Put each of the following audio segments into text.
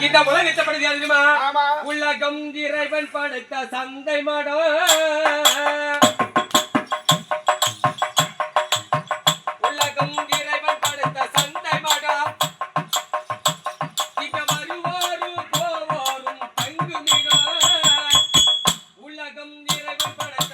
இந்த உலகத்தை படுத்தி தெரியுமா? உலகம் இறைவன் படைத்த சந்தை மடம் உலகம் இறைவன் படைத்த சந்தை மடம் இங்க வருவோரும் போவோரும் தங்குமிடம் உலகம் இறைவன் படைத்த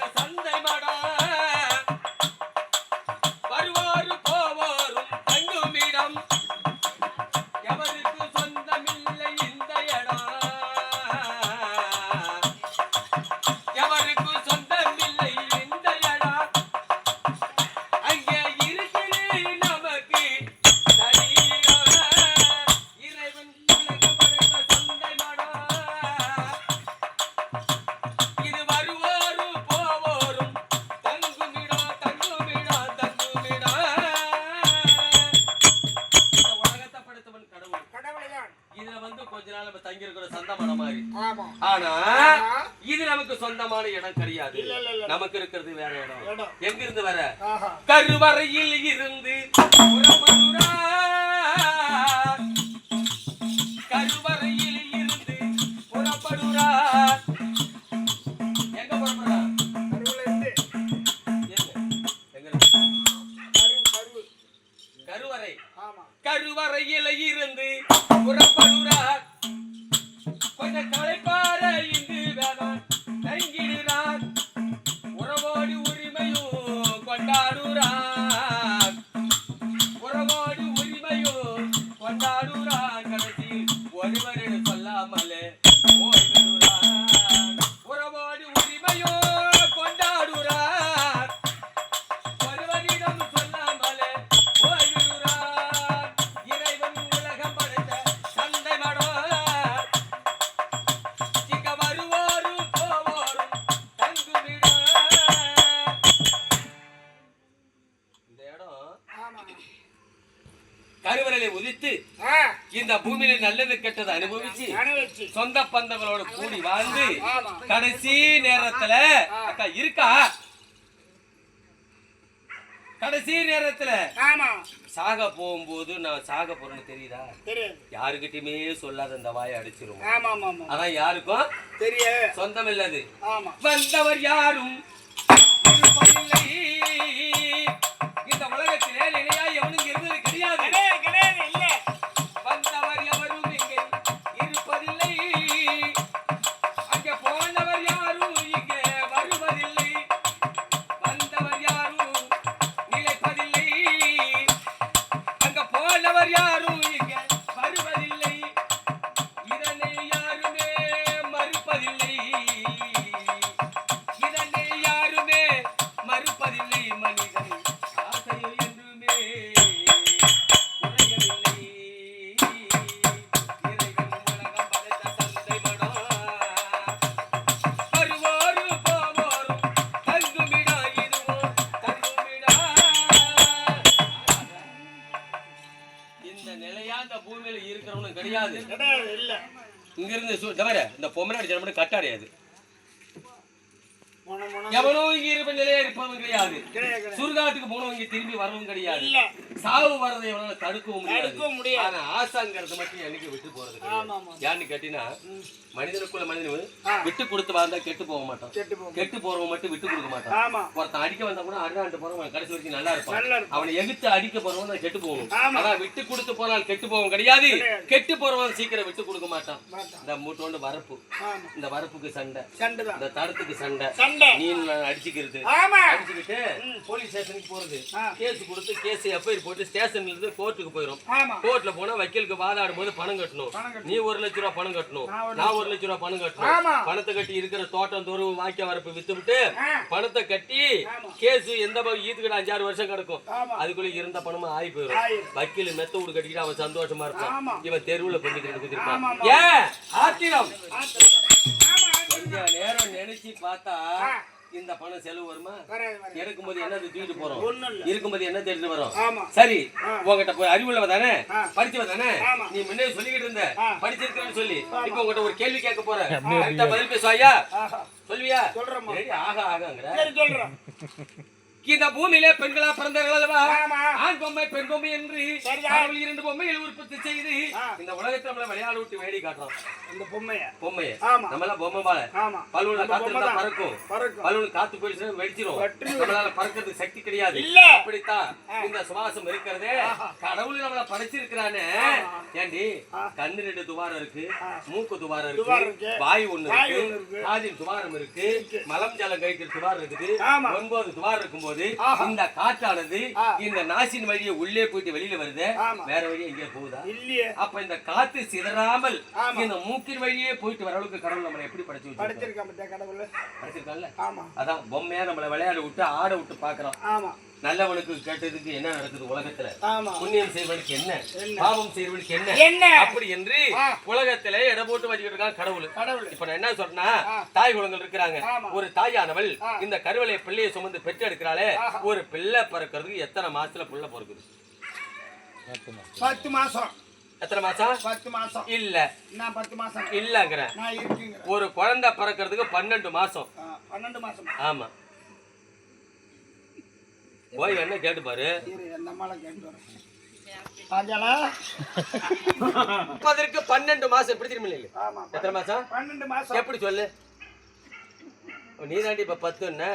இது நமக்கு சொந்தமான இடம் கிடையாது. நமக்கு இருக்கிறது வேற இடம். எங்க இருந்து வர? கருவறையில் இருந்து கருவறையில் இருந்து எங்க கருவறை. கருவறையில புறப்படுறார் ஒருவரிடம் சொல்லாமலே ஆ. இந்த பூமியில நல்லது கெட்டது அனுபவிச்சு சொந்த பந்தங்களோட கூடி வாழ்ந்து. கடைசி நேரத்துல அக்கா இருக்கா? கடைசி நேரத்துல சாக போகும்போது நான் சாக போறேன்னு தெரியுதா? யாருக்கிட்டயுமே சொல்லாத இந்த வாயை ஆமா அதான் யாருக்கும்? தெரிய சொந்தம் இல்லது வந்தவர் யாரும்? இந்த உலகத்திலே நிலையா இங்கிருந்து சு- இந்த பாரு, ஜனம் கட்டாடையாது எவனும் இங்க இருப்ப நிலையா இருப்பவன் கிடையாது. சுடுகாட்டுக்கு போனவங்க திரும்பி வரவும் கிடையாது. சாவு வரதை எவனால தடுக்கவும் முடியாது. ஆனா ஆசாங்கிறது மட்டும் என்னைக்கு விட்டு போறது ஏன்னு கேட்டீங்கன்னா மனிதனுக்குள்ள மனிதன். விட்டு கொடுத்து வாழ்ந்தா கெட்டு போக மாட்டான். கெட்டு போறவன் மட்டும் விட்டு கொடுக்க மாட்டான். ஒருத்தன் அடிக்க வந்தா கூட அருகாண்டு போறவன் கடைசி வரைக்கும் நல்லா இருப்பான். அவனை எதிர்த்து அடிக்க போறவன் கெட்டு போகணும். ஆனா விட்டு கொடுத்து போனால் கெட்டு போவன் கிடையாது. கெட்டு போறவன் சீக்கிரம் விட்டு கொடுக்க மாட்டான். இந்த மூட்டோண்டு வரப்பு. இந்த வரப்புக்கு சண்டை. இந்த தடத்துக்கு சண்டை சண்டை. நீ நான் அடிச்சுக்கிறது. ஆமா. அடிச்சுக்கிட்டு போலீஸ் ஸ்டேஷனுக்கு போறது. கேஸ் கொடுத்து கேஸ் எஃப்ஐஆர் போட்டு ஸ்டேஷன்ல இருந்து கோர்ட்டுக்கு போயிடும் கோர்ட்ல போனா வக்கீலுக்கு வாதாடும் போது பணம் கட்டணும். நீ ஒரு லட்ச ரூபா பணம் கட்டணும். நான் ஒரு லட்ச ரூபா பணம். கட்டணும். பணத்தை கட்டி இருக்கிற தோட்டம் தோறும் வாக்கிய வரப்பு வித்துவிட்டு. பணத்தை கட்டி. கேஸ் எந்த ஈத்துக்கிட்ட அஞ்சாறு வருஷம் கிடக்கும். அதுக்குள்ள இருந்த பணமும் ஆகி போயிடும். வக்கீல் மெத்த வீடு கட்டிக்கிட்டு அவன் சந்தோஷமா. இருப்பான். இவன் தெருவுல பண்ணிக்கிட்டு. ஏன் ஆத்திரம். கொஞ்ச நேரம் நினைச்சு பார்த்தா. இந்த பணம் செலவு வருமா? எடுக்கும்போது என்ன தூக்கிட்டு போறோம்? இருக்கும்போது என்ன தெரிஞ்சு வரும்? சரி. உங்ககிட்ட போய் அறிவுள்ளவ தானே. படிச்சவ தானே. நீ முன்னே சொல்லிக்கிட்டு இருந்த. படிச்சிருக்கேன்னு சொல்லி. இப்போ உங்ககிட்ட ஒரு கேள்வி கேட்க போறேன் பதில் பேசுவாயா? ஆஹா. சொல்வியா. ஏடி ஆகா ஆகாங்கிற. சரி சொல்றேன். இந்த பூமியிலே பெண்களா பிறந்தார்கள் அல்லவா. ஆண் பொம்மை பெண் பொம்மை என்று இரண்டு பொம்மைகள் உற்பத்தி செய்து. இந்த உலகத்துல நம்மள விளையாட விட்டு வேடி காட்டுறோம் இந்த பொம்மைய பொம்மைய. நம்ம எல்லாம் பொம்மை பால ஆமா பலூன்ல அந்த காத்து. பறக்கும் பலூன் காத்து போயிடுச்சு வெடிச்சிரும். நம்மளால பறக்கிறதுக்கு சக்தி கிடையாது. அப்படித்தான் இந்த சுவாசம் இருக்கிறதே கடவுள் நம்மள படைச்சிருக்கிறானே. ஏண்டி. கண்ணு ரெண்டு துவாரம் இருக்கு. மூக்கு துவாரம் இருக்கு. வாய் ஒண்ணு இருக்கு. காதின் துவாரம் இருக்கு மலம் ஜலம் கழிக்கிற துவாரம் இருக்குது. ஒன்பது துவாரம் இருக்கும்போது ஆஹா. இந்த காற்றானது. இந்த நாசின் வழியை உள்ளே போயிட்டு வெளியில வருது. வேற வழியே எங்கே போகுதா? இல்லையே. அப்ப இந்த காத்து சிதறாமல். இந்த மூக்கின் வழியே போயிட்டு வர அளவுக்கு கடவுள் நம்மளை எப்படி படைச்சு படிச்சிருக்கான் கடவுள்? படைச்சிருக்கான்ல? அதான் பொம்மையா நம்மளை விளையாட விட்டு ஆட விட்டு பாக்குறோம் ஆமா. நல்லவனுக்கு கேட்டதுக்கு என்ன நடக்குது உலகத்துல? ஆமா. புண்ணியம் செய்வனுக்கு என்ன? பாவம் செய்வனுக்கு என்ன? என்ன? அப்படி என்று. உலகத்திலே எடை போட்டு வச்சுக்கிட்டு இருக்கான் கடவுள். கடவுள். இப்ப நான் என்ன சொல்றேன்னா ஆ. தாய் குலங்கள் இருக்கிறாங்க. ஒரு தாயானவள். இந்த கருவளைய பிள்ளையை சுமந்து பெற்று எடுக்கிறாளே. ஒரு பிள்ளை பிறக்கிறதுக்கு எத்தனை மாசத்துல புள்ள பிறக்குது? பத்து மாசம். எத்தனை மாசம்? பத்து மாசம். இல்ல. நான் பத்து மாசம். இல்லங்கிறேன். ஒரு குழந்தை பிறக்கிறதுக்கு பன்னெண்டு மாசம். பன்னெண்டு மாசம்? ஆமா. போய் என்ன கேட்டு பாரு. பன்னெண்டு மாசம் எப்படி திரும்ப எத்தனை மாசம்? பன்னெண்டு மாசம். எப்படி சொல்லு? நீ தாண்டி இப்ப பத்துன்னு?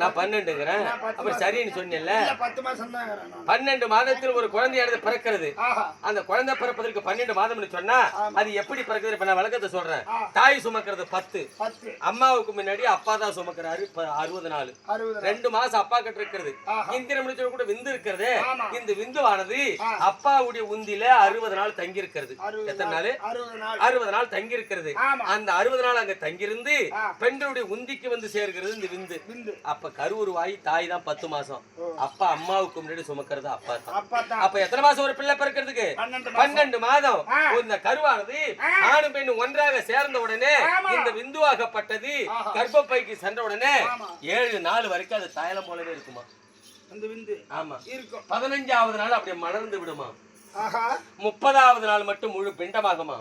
நான் பன்னெண்டுங்கிறேன். அப்புறம் சரின்னு சொன்னேன்ல. பன்னெண்டு மாதத்தில் ஒரு குழந்தையானது பிறக்கிறது. அந்த குழந்தை பிறப்பதற்கு பன்னெண்டு மாதம்னு சொன்னா. அது எப்படி பிறக்குது இப்ப நான் விளக்கத்தை சொல்றேன். தாய் சுமக்கிறது பத்து. அம்மாவுக்கு முன்னாடி அப்பா தான் சுமக்கிறாரு அறுபது நாள் ரெண்டு மாசம் அப்பா கிட்ட இருக்கிறது. ஆஹா. இந்திர முடிச்ச கூட விந்து இருக்கிறது. இந்த விந்துவானது. அப்பாவுடைய உந்தில அறுபது நாள். தங்கி இருக்கிறது எத்தனை நாள். அறுபது நாள் தங்கி இருக்கிறது. அந்த அறுபது நாள் அங்க தங்கியிருந்து. பெண்களுடைய உந்திக்கு வந்து சேர்க்கிறது இந்த விந்து. பிந்து அப்ப கருவுருவாய் தாய் தான் பத்து மாசம். அப்பா அம்மாவுக்கு முன்னாடி சுமக்கிறது அப்பா தான். அப்பா தான். அப்ப எத்தனை மாசம் ஒரு பிள்ளை பிறக்கிறதுக்கு? பன்னெண்டு மாதம். இந்த கருவானது. ஆணும் பெண்ணும் ஒன்றாக சேர்ந்த உடனே. இந்த விந்துவாகப்பட்டது. கர்ப்பப்பைக்கு சென்ற உடனே. ஏழு நாள் வரைக்கும் அது தாயலம் போலவே இருக்குமா? அந்த விந்து. ஆமா. இருக்கும். பதினஞ்சாவது நாள் அப்படியே மலர்ந்து விடுமா? முப்பதாவது நாள் மட்டும் முழு பிண்டமாகுமா?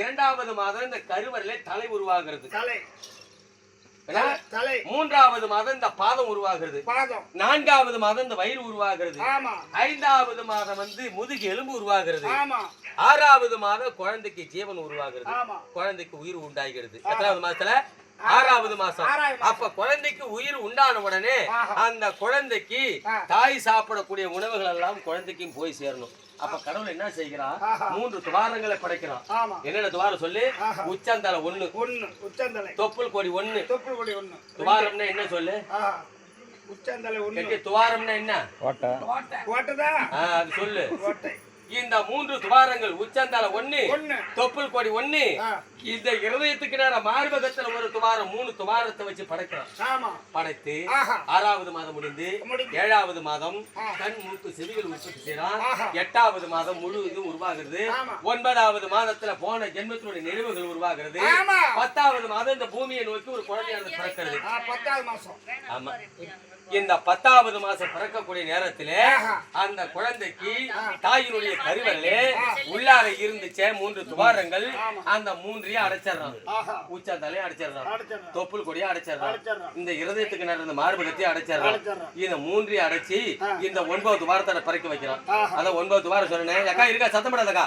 இரண்டாவது மாதம் இந்த கருவறையில தலை உருவாகிறது தலை. மூன்றாவது மாதம் இந்த பாதம் உருவாகிறது. நான்காவது மாதம் இந்த வயிறு உருவாகிறது. ஐந்தாவது மாதம் வந்து முதுகு எலும்பு உருவாகிறது. ஆறாவது மாதம் குழந்தைக்கு ஜீவன் உருவாகிறது. குழந்தைக்கு உயிர் உண்டாகிறது. எத்தனாவது மாசத்துல ஆறாவது மாசம். அப்ப குழந்தைக்கு உயிர் உண்டான உடனே. அந்த குழந்தைக்கு. தாய் சாப்பிடக்கூடிய உணவுகள் எல்லாம் குழந்தைக்கும் போய் சேரணும். அப்ப கடவுள் என்ன செய்கிறான் ஆஹா. மூன்று துவாரங்களை படைக்கிறான் ஆமா. என்னென்ன துவாரம் சொல்லு. உச்சந்தலை ஒண்ணு. ஒண்ணு. உச்சந்தலை. தொப்புள் கொடி ஒண்ணு. தொப்புள் கொடி ஒண்ணு. துவாரம்னா என்ன சொல்லு? உச்சந்தலை ஒண்ணு. கெட்டி துவாரம்னா என்ன? ஓட்டதா? ஆ, அது சொல்லு. இந்த மூன்று துவாரங்கள் உச்சந்தலை ஒண்ணு. ஒண்ணு. தொப்புள் கொடி ஒண்ணு. இந்த இருதயத்துக்கு நேர மார்பகத்துல ஒரு துவாரம் மூணு துவாரத்தை வச்சு படைக்கிறான் ஆமா. படைத்து ஆறாவது மாதம் முடிந்து. ஏழாவது மாதம். கண் மூக்கு செவிகள் உற்பத்தி செய்யறான். எட்டாவது மாதம் முழு இது உருவாகிறது. ஒன்பதாவது மாதத்துல போன ஜென்மத்தினுடைய நினைவுகள் உருவாகிறது. பத்தாவது மாதம் இந்த பூமியை நோக்கி ஒரு குழந்தையானது பிறக்கிறது. ஆமா. இந்த பத்தாவது மாசம் பிறக்கக்கூடிய நேரத்திலே. அந்த குழந்தைக்கு தாயினுடைய கருவறையிலே உள்ளார இருந்துச்சே மூன்று துவாரங்கள். அந்த மூன்றையும் அடைச்சிடுறான் ஆஹா. உச்சாத்தாலே அடைச்சிடுறான் தொப்புள் கொடியை அடைச்சிடுறான் இந்த இருதயத்துக்கு நடந்த மார்பகத்தையும் அடைச்சிடுறான் இந்த மூன்றையும் அடைச்சி. இந்த ஒன்பது துவாரத்தை பறக்க வைக்கிறான் அதான் ஒன்பது துவாரம் சொன்னேன். அக்கா இருக்கா? சத்தம் போடாதக்கா.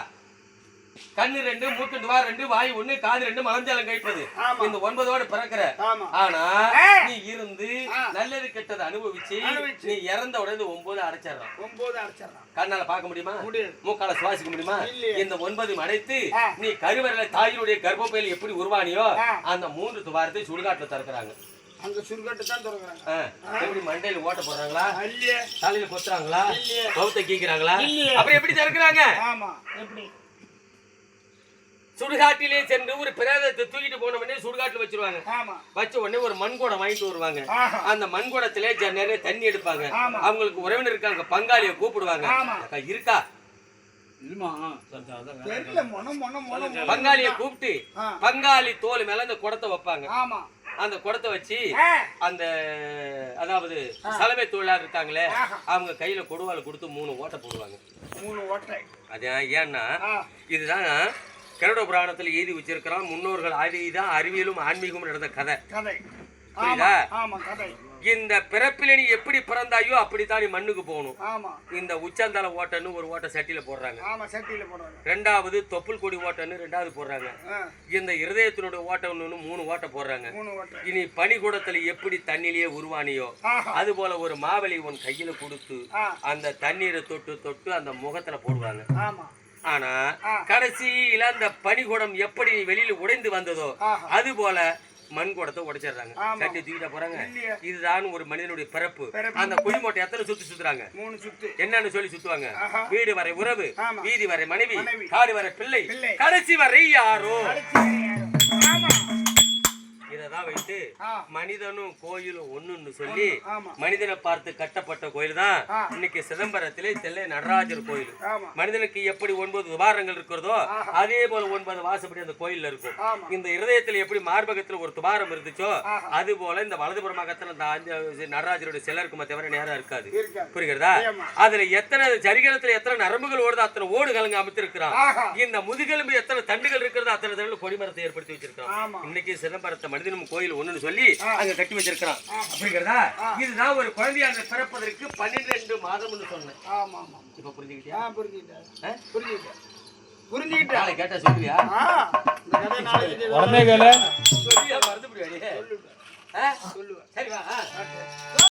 கண்ணு ரெண்டு மூக்கு துவாரம் ரெண்டு வாய் ஒண்ணு காது ரெண்டு மலஞ்சாலம் கழிப்பது. இந்த ஒன்பதோட பிறக்கிற ஆனா. நீ இருந்து. நல்லது கெட்டதை அனுபவிச்சு. நீ இறந்த உடனே ஒன்பது அடைச்சிடறான் ஒன்பது அடிச்சிடறான் கண்ணால பார்க்க முடியுமா மூக்கால சுவாசிக்க முடியுமா. இந்த ஒன்பது அடைத்து. நீ கருவறையில தாயினுடைய கர்ப்பப்பையில் எப்படி உருவானியோ. அந்த மூன்று துவாரத்தை சுடுகாட்டுல திறக்கிறாங்க அங்க சுருக்கட்டு தான் திறக்கிறாங்க. எப்படி மண்டையில ஓட்ட போடுறாங்களா தலையில கொத்துறாங்களா. கவுத்த கீக்கிறாங்களா. அப்புறம் எப்படி திறக்கிறாங்க ஆமா எப்படி சுடுகாட்டிலே சென்று ஒரு பிரேதத்தை தூக்கிட்டு போன உடனே சுடுகாட்டுல வச்சிருவாங்க. ஆமா. வச்ச உடனே ஒரு மண்குடம் வாங்கிட்டு வருவாங்க. அந்த மண்குடத்திலே நிறைய தண்ணி எடுப்பாங்க. அவங்களுக்கு உறவினர் இருக்காங்க பங்காளிய கூப்பிடுவாங்க. இருக்கா? தெரியல மொனம் மொனம் மொனம் மொனம். பங்காளிய கூப்பிட்டு. பங்காளி தோல் மேல அந்த குடத்தை வைப்பாங்க. ஆமா. அந்த குடத்தை வச்சு அந்த அதாவது சலவை தொழிலாளர் இருக்காங்களே. அவங்க கையில கொடுவாள் கொடுத்து மூணு ஓட்டை போடுவாங்க. மூணு ஓட்டை. அது ஏன்னா இதுதான் கருட புராணத்துல எழுதி வச்சிருக்கிறான். முன்னோர்கள் ஆதிதான் அறிவியலும் ஆன்மீகமும் நடந்த கதை. கதை. புரியுதா? இந்த பிறப்பில நீ எப்படி பிறந்தாயோ அப்படித்தான் நீ மண்ணுக்கு போகணும். இந்த உச்சந்தால ஓட்டன்னு ஒரு ஓட்டை சட்டியில போடுறாங்க. ரெண்டாவது தொப்புள் கொடி ஓட்டன்னு ரெண்டாவது போடுறாங்க. இந்த இருதயத்தினுடைய ஓட்டம்னு மூணு ஓட்டை போடுறாங்க. இனி பனிக்கூடத்துல எப்படி தண்ணிலேயே உருவானியோ அது போல ஒரு மாவலி உன் கையில கொடுத்து அந்த தண்ணீரை தொட்டு தொட்டு அந்த முகத்துல போடுவாங்க. ஆமா. ஆனா. கடைசியில அந்த பனிகுடம் எப்படி வெளியில உடைந்து வந்ததோ அது போல மண் குடத்தை உடைச்சிடுறாங்க. சட்டி தூக்கிட்ட போறாங்க இதுதான் ஒரு மனிதனுடைய பிறப்பு. அந்த குழிமோட்டை எத்தனை சுத்து சுத்துறாங்க என்னன்னு சொல்லி சுத்துவாங்க வீடு வரை உறவு. வீதி வரை மனைவி. காடு வரை பிள்ளை. கடைசி வரை யாரோ இததான் வைத்து மனிதனும் கோயிலும் ஒண்ணுன்னு சொல்லி மனிதனை பார்த்து கட்டப்பட்ட கோயில் தான். இன்னைக்கு சிதம்பரத்திலே தெல்லை நடராஜர் கோயில். மனிதனுக்கு எப்படி ஒன்பது துவாரங்கள் இருக்கிறதோ. அதே போல ஒன்பது வாசப்படி அந்த கோயில்ல இருக்கும். இந்த இருதயத்துல எப்படி மார்பகத்துல ஒரு துவாரம் இருந்துச்சோ. அது போல இந்த வலதுபுறமாகத்துல அந்த நடராஜருடைய சிலை இருக்குமே தவிர நேரம் இருக்காது. புரிகிறதா. அதுல எத்தனை சரிகலத்துல எத்தனை நரம்புகள் ஓடுதோ அத்தனை ஓடு கலங்க அமைத்திருக்கிறான் இந்த முதுகெலும்பு எத்தனை தண்டுகள் இருக்கிறதோ அத்தனை தண்டுகள் கொடிமரத்தை ஏற்படுத்தி வச்சிருக்கான் இன்னைக்கு சிதம்பரத்தை மனிதனும் கோயில் ஒண்ணுன்னு சொல்லி அங்க கட்டி வச்சிருக்கிறான். புரிகிறதா இதுதான் ஒரு குழந்தையாக பிறப்பதற்கு பன்னிரெண்டு மாதம்னு சொன்னேன். ஆமா ஆமா இப்ப புரிஞ்சுக்கிட்டியா? புரிஞ்சுக்கிட்டேன்? புரிஞ்சுக்கிட்டேன். புரிஞ்சுக்கிட்டேன். நாளை கேட்டா சொல்லுவியா? ஆ. இந்த கதை நாளைக்கு உடனே கேளு. சொல்லியா மறந்து? ஆ? சொல்லுவேன். சரி வா